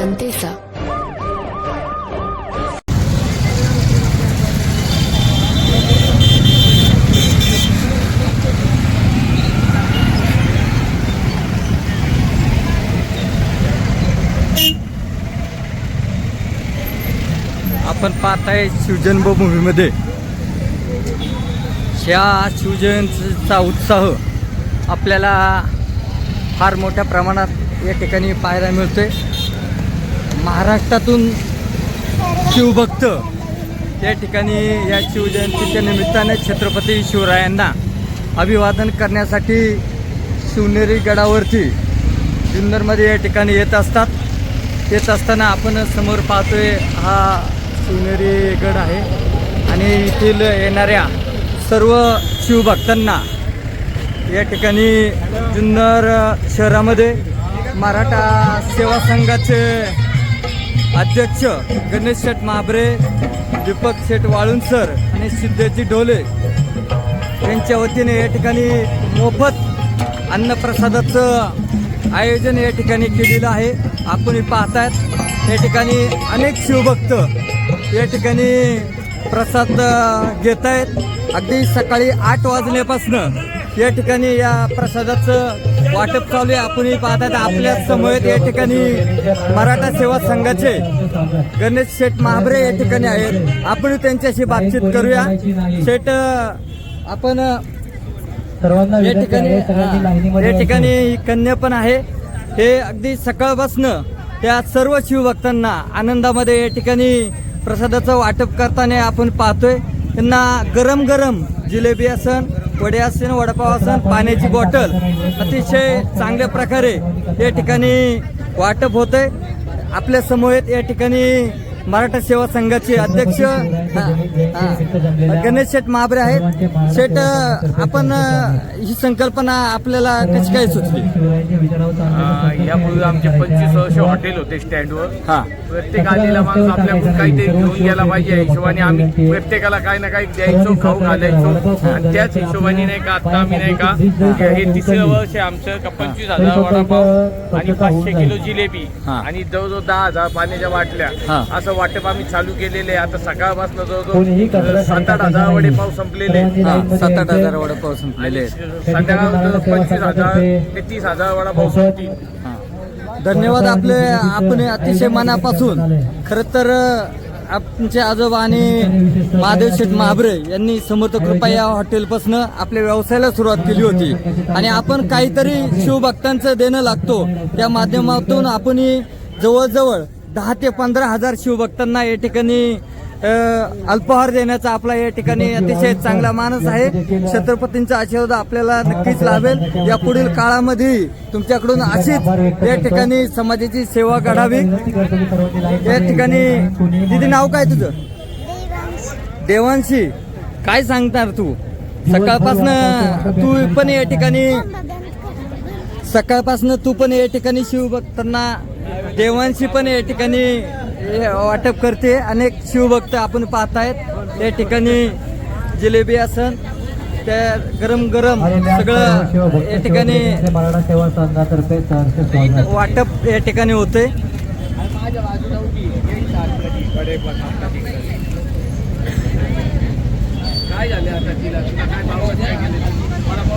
जनतेचा. आपण पाहताय शिवजन्मभूमीमध्ये ह्या शिवजयंतीचा उत्साह आपल्याला फार मोठ्या प्रमाणात या ठिकाणी पाहायला मिळतोय. महाराष्ट्रातून शिवभक्त या ठिकाणी या शिवजयंतीच्या निमित्ताने छत्रपती शिवरायांना अभिवादन करण्यासाठी शिवनेरी गडावरती जुन्नरमध्ये या ठिकाणी येत असतात. येत असताना आपण समोर पाहतोय हा शिवनेरी गड आहे आणि येथील येणाऱ्या सर्व शिवभक्तांना या ठिकाणी जुन्नर शहरामध्ये मराठा सेवा संघाचे अध्यक्ष गणेश शेठ महाबरे दीपक शेठ वाळुंसर आणि सिद्धेजी ढोले यांच्या वतीने या ठिकाणी मोफत अन्नप्रसादाचं आयोजन या ठिकाणी केलेलं आहे. आपण पाहतायत. या ठिकाणी अनेक शिवभक्त या ठिकाणी प्रसाद घेत आहेत अगदी सकाळी आठ वाजल्यापासनं या ठिकाणी या प्रसादाचं वाटप चालू आहे. आपणही पाहतात आपल्यासमोर या ठिकाणी मराठा सेवा संघाचे गणेश शेठ महाबरे या ठिकाणी आहेत. आपण त्यांच्याशी बातचीत करूया. शेठ आपण या ठिकाणी या ठिकाणी कन्या पण आहे. हे अगदी सकाळपासनं त्या सर्व शिवभक्तांना आनंदामध्ये या ठिकाणी प्रसादाचं वाटप करताना आपण पाहतोय. त्यांना गरम गरम जिलेबी असन वडे असेल वडापाव असेल पाण्याची बॉटल अतिशय चांगल्या प्रकारे या ठिकाणी वाटप होतंय. आपल्यासमोर या ठिकाणी मराठा सेवा संघाचे अध्यक्ष गणेश शेठ महाबरे आहेत. शेठ आपण ही संकल्पना आपल्याला कशी काय सुचली? यापूर्वी आमचे पंचवीस वर्ष हॉटेल होते स्टँडवर. हा. प्रत्येक आलेला माणूस आपल्याकडून काहीतरी घेऊन गेला पाहिजे हिशोबाने आम्ही प्रत्येकाला काही ना काही द्यायचो खाऊ घालायचो. आणि त्याच हिशोबाने नाही का आता आम्ही नाही का हे तिसरं वर्ष आमचं का पंचवीस हजार वडापाव आणि पाचशे किलो जिलेबी हा. आणि जवळजवळ दहा हजार पाण्याच्या बाटल्या. हा. असं वाटप आम्ही चालू केलेले आहे. आता सकाळपासून जवळजवळ सात आठ हजार वडेपाव संपलेले आहेत. सात आठ हजार वडापाव संपलेले आहेत. संध्याकाळ पंचवीस हजार ते तीस हजार वडापाव संपतील. धन्यवाद आपले आपण अतिशय मनापासून. खर तर आमचे आजोबा आणि महादेव शेठ महाबरे यांनी समर्थ कृपा या हॉटेलपासून आपल्या व्यवसायाला सुरुवात केली होती. आणि आपण काहीतरी शिवभक्तांचं देणं लागतो. त्या माध्यमातून आपण जवळजवळ दहा ते पंधरा हजार शिवभक्तांना या ठिकाणी अल्पहार देण्याचा आपला या ठिकाणी अतिशय चांगला मानस आहे. छत्रपतींचा आशीर्वाद आपल्याला नक्कीच लाभेल. या पुढील काळामध्ये तुमच्याकडून अशीच या ठिकाणी समाजाची सेवा घडावी या ठिकाणी दिदी नाव काय तुझं? देवांशी. काय सांगणार तू? सकाळपासनं तू पण या ठिकाणी सकाळपासनं तू पण या ठिकाणी शिवभक्तांना देवांशी पण या ठिकाणी वाटप करते. अनेक शिवभक्त आपण पाहतायत. या ठिकाणी जिलेबी असन त्या गरम गरम सगळं या ठिकाणी वाटप या ठिकाणी होते काय झाले आता तिला काय